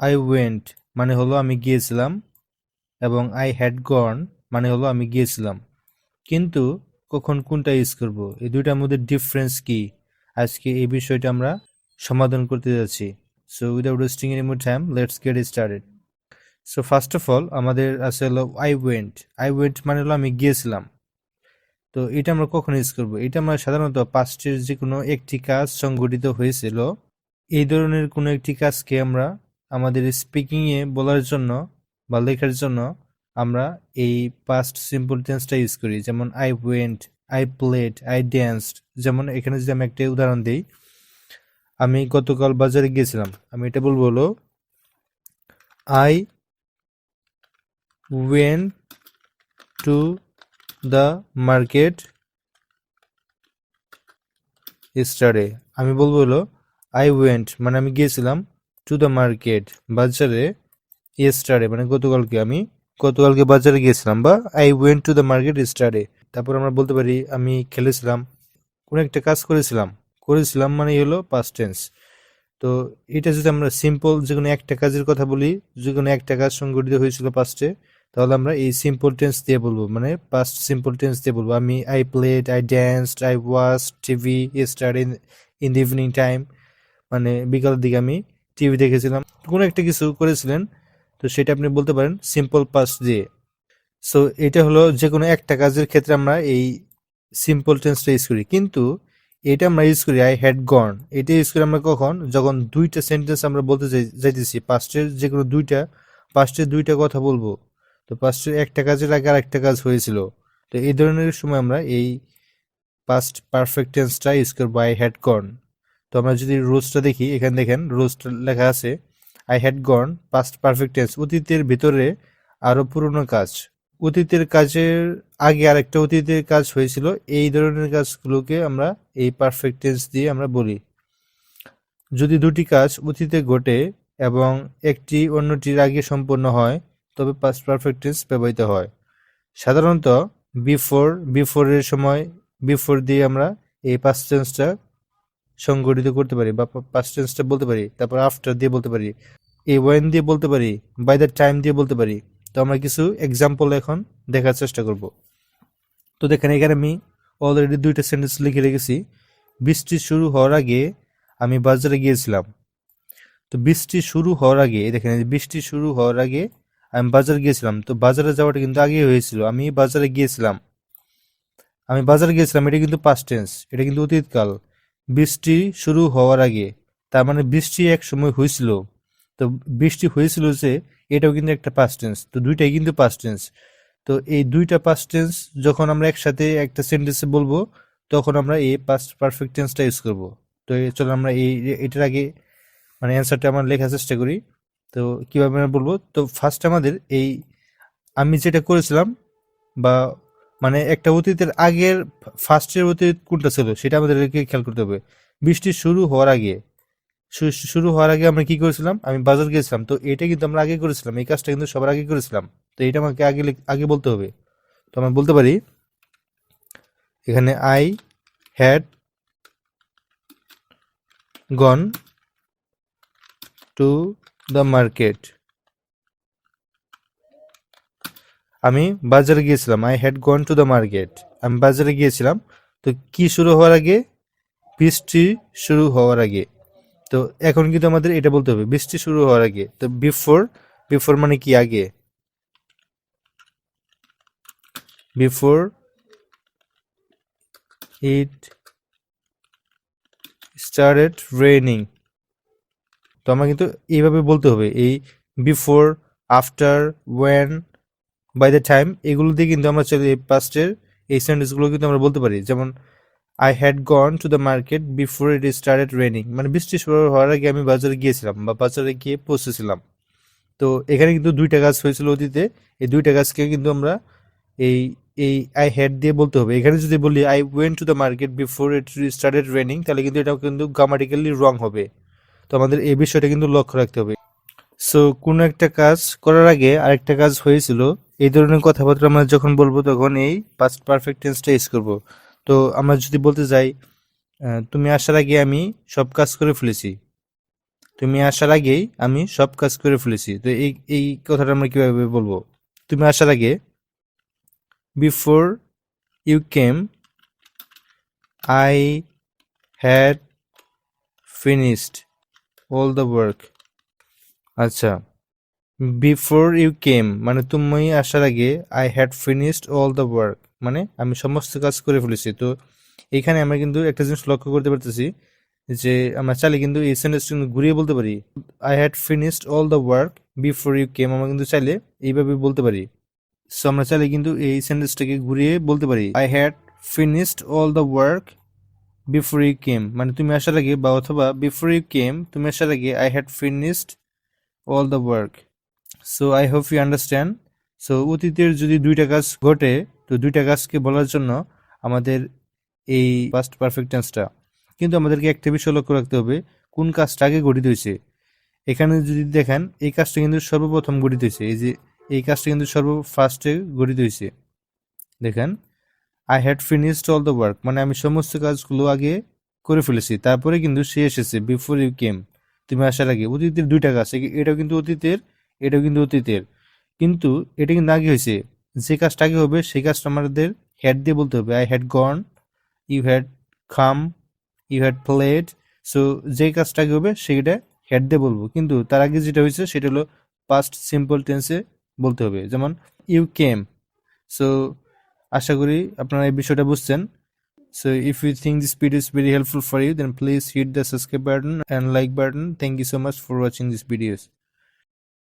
I went মানে হলো আমি গিয়েছিলাম, এবং আই হ্যাড গন মানে হলো আমি গিয়েছিলাম। কিন্তু কখন কোনটা ইউজ করব? এই দুইটার মধ্যে ডিফারেন্স কি? আজকে এই বিষয়টা আমরা সমাধান করতে যাচ্ছি। So without wasting any more time let's get started so first of all আমাদের আছে হলো আই ওয়েন্ট আই ওয়েন্ট মানে হলো আমি গিয়েছিলাম। তো এটা আমরা কখন ইউজ করব? এটা আমরা সাধারণত পাস্টের যে কোনো একটি কাজ সংগঠিত হয়েছিল, এই ধরনের কোনো একটি কাজকে আমরা আমাদের স্পিকিংয়ে বলার জন্য বা লেখার জন্য আমরা এই পাস্ট সিম্পল টেন্সটা ইউজ করি। যেমন I went I played I danced যেমন, এখানে যদি আমি একটা উদাহরণ দিই, আমি গতকাল বাজারে গিয়েছিলাম। আমি এটা বলব হলো I went to the market স্টারে আমি বলব হলো আই ওয়েন্ট মানে আমি গিয়েছিলাম টু দ্য মার্কেট বাজারে স্টারে মানে গতকালকে আমি, গতকালকে বাজারে গিয়েছিলাম বা I went to the market স্টারে তারপর আমরা বলতে পারি আমি খেলেছিলাম, কোনো একটা কাজ করেছিলাম করেছিলাম মানে হলো পাস্ট টেন্স তো এটা যদি আমরা সিম্পল যে কোনো একটা কাজের কথা বলি, যে কোনো একটা কাজ সংগঠিত হয়েছিল পাস্টে তাহলে আমরা এই সিম্পল টেন্স দিয়ে বলব মানে পাস্ট সিম্পল টেন্স দিয়ে বলব। আমি I played I danced I watch TV star in in the evening time মানে বিকালের দিকে আমি টিভি দেখেছিলাম। কোনো একটা কিছু করেছিলেন, তো সেটা আপনি বলতে পারেন সিম্পল পাস দিয়ে। সো এটা হলো যে কোনো একটা কাজের ক্ষেত্রে আমরা এই সিম্পল টেন্সটা ইউজ করি। কিন্তু এটা আমরা ইউজ করি আই হ্যাড গন এটা ইউজ করি আমরা কখন? যখন দুইটা সেন্টেন্স আমরা বলতে যাই- যাইতেছি পাস্টের যে কোনো দুইটা পাস্টের দুইটা কথা বলব। তো পাস্টের একটা কাজের আগে আর একটা কাজ হয়েছিল। তো এই ধরনের সময় আমরা এই পাস্ট পারফেক্ট টেন্সটা ইউজ করব আই হ্যাড গন তো আমরা যদি রোজটা দেখি, এখানে দেখেন রোজটা লেখা আছে I had gone past perfect tense অতীতের ভিতরে আরও পুরনো কাজ। অতীতের কাজের আগে আরেকটা অতীতের কাজ হয়েছিল, এই ধরনের কাজগুলোকে আমরা এই পারফেক্ট টেন্স দিয়ে আমরা বলি। যদি দুটি কাজ অতীতে ঘটে এবং একটি অন্যটির আগে সম্পন্ন হয়, তবে পাস্ট পারফেক্ট টেন্স ব্যবহৃত হয়। সাধারণত বিফোর বিফোরের সময় বিফোর দিয়ে আমরা এই পাস্ট টেন্সটা সংগঠিত করতে পারি বা পাস্ট টেন্সটা বলতে পারি, তারপর আফটার দিয়ে বলতে পারি এই ওয়েন দিয়ে বলতে পারি বাই দ্য টাইম দিয়ে বলতে পারি। তো আমরা কিছু এক্সাম্পল এখন দেখার চেষ্টা করব। তো দেখেন, এখানে আমি অলরেডি দুইটা সেন্টেন্স লিখে রেখেছি। বৃষ্টি শুরু হওয়ার আগে আমি বাজারে গিয়েছিলাম। তো বৃষ্টি শুরু হওয়ার আগে দেখেন বৃষ্টি শুরু হওয়ার আগে আমি বাজারে গিয়েছিলাম। তো বাজারে যাওয়াটা কিন্তু আগেই হয়েছিল। আমি বাজারে গিয়েছিলাম। আমি বাজারে গিয়েছিলাম, এটা কিন্তু পাস্ট টেন্স এটা কিন্তু অতীতকাল। বৃষ্টি শুরু হওয়ার আগে, তার মানে বৃষ্টি এক সময় হয়েছিল। তো বৃষ্টি হয়েছিল যে, এটাও কিন্তু একটা পাস্ট টেন্স তো দুইটাই কিন্তু পাস্ট টেন্স তো এই দুইটা পাস্ট টেন্স যখন আমরা একসাথে একটা সেন্টেন্সে বলব, তখন আমরা এই পাস্ট পারফেক্ট টেন্সটা ইউজ করব। তো চলো আমরা এই, এটার আগে মানে অ্যান্সারটা আমরা লেখার চেষ্টা করি। তো কীভাবে আমরা বলব? তো ফার্স্ট আমাদের এই, আমি যেটা করেছিলাম বা মানে একটা অতীতের আগের ফার্স্টের অতীত কোনটা ছিল, সেটা আমাদেরকে খেয়াল করতে হবে। বৃষ্টি শুরু হওয়ার আগে শুরু হওয়ার আগে আমরা কি করেছিলাম? আমি বাজার গিয়েছিলাম, তো এটা কিন্তু আমরা আগে করেছিলাম, এই কাজটা কিন্তু সবার আগে করেছিলাম। তো এটা আমাকে আগে আগে বলতে হবে। তো আমরা বলতে পারি, এখানে I had gone to the market আমি বাজারে গিয়েছিলাম I had gone to the market আমি বাজারে গিয়েছিলাম, তো কি শুরু হওয়ার আগে? বৃষ্টি শুরু হওয়ার আগে। তো এখন কিন্তু আমাদের এটা বলতে হবে, বৃষ্টি শুরু হওয়ার আগে। তো বিফোর বিফোর মানে কি আগে? বিফোর ইট স্টার্টেড রেনিং তো আমার কিন্তু এইভাবে বলতে হবে, এই before after when by the time এগুলো দিয়ে কিন্তু আমরা চলে পাস্টের এই সেন্টেন্সগুলো কিন্তু আমরা বলতে পারি। যেমন I had gone to the market before it started raining মানে বৃষ্টি শুরু হওয়ার আগে আমি বাজারে গিয়েছিলাম বা বাজারে গিয়ে পৌঁছেছিলাম। তো এখানে কিন্তু দুইটা কাজ হয়েছিল অতীতে। এই দুইটা কাজকে কিন্তু আমরা এই এই আই হ্যাড দিয়ে বলতে হবে। এখানে যদি বলি I went to the market before it started raining তাহলে কিন্তু এটাও কিন্তু গ্রামাটিক্যালি রং হবে। তো আমাদের এই বিষয়টা কিন্তু লক্ষ্য রাখতে হবে। সো কোনো একটা কাজ করার আগে আরেকটা কাজ হয়েছিল। এই ধরনের কথাবার্তা আমরা যখন বলব তখন এই পাস্ট পারফেক্ট টেন্সটা ইউজ করব। তো আমরা যদি বলতে যাই তুমি আসার আগে আমি সব কাজ করে ফেলেছি। তুমি আসার আগেই আমি সব কাজ করে ফেলেছি। তো এই এই কথাটা আমরা কীভাবে বলব? তুমি আসার আগে before you came I had finished all the work আচ্ছা। বিফোর ইউ কেম মানে তুমি আসার আগে I had finished all the work মানে আমি সমস্ত কাজ করে ফেলেছি। তো এখানে আমরা কিন্তু একটা জিনিস লক্ষ্য করতে পারতেছি যে, আমরা চাইলে কিন্তু এই সেন্টেন্সটা কিন্তু ঘুরিয়ে বলতে পারি। I had finished all the work before you came আমরা কিন্তু চাইলে এইভাবে বলতে পারি। সো আমরা চাইলে কিন্তু এই সেন্টেন্সটাকে ঘুরিয়ে বলতে পারি। I had finished all the work before you came মানে তুমি আসার আগে বা অথবা বিফোর ইউ কেম তুমি আসার আগে I had finished all the work so I hope you understand so অতীতের যদি দুইটা কাজ ঘটে, তো দুইটা কাজকে বলার জন্য আমাদের এই পাস্ট পারফেক্ট টেন্সটা কিন্তু আমাদেরকে একটা বিষয় লক্ষ্য রাখতে হবে, কোন কাজটা আগে গঠিত হয়েছে? এখানে যদি দেখেন, এই কাজটা কিন্তু সর্বপ্রথম গঠিত হয়েছে। এই যে, এই কাজটা কিন্তু সর্ব ফার্স্টে গঠিত হয়েছে। দেখেন I had finished all the work মানে আমি সমস্ত কাজগুলো আগে করে ফেলেছি। তারপরে কিন্তু সে এসেছে বিফোর ইউ কেম তুমি আসার আগে অতীতের দুইটা এ- এটাও কিন্তু অতীতের, এটাও কিন্তু অতীতের। কিন্তু এটা কিন্তু আগে হয়েছে। যে কাজটা আগে হবে, সেই কাজটা আমাদের হ্যাড দিয়ে বলতে হবে। I had gone you had come you had played so যে কাজটা আগে হবে, সেটা হ্যাড দিয়ে বলব। কিন্তু তার আগে যেটা হয়েছে, সেটা হলো পাস্ট সিম্পল টেন্সে বলতে হবে। যেমন ইউ কেম সো আশা করি আপনারা এই বিষয়টা বুঝছেন। So if you think this video is very helpful for you, then please hit the subscribe button and like button. Thank you so much for watching these videos.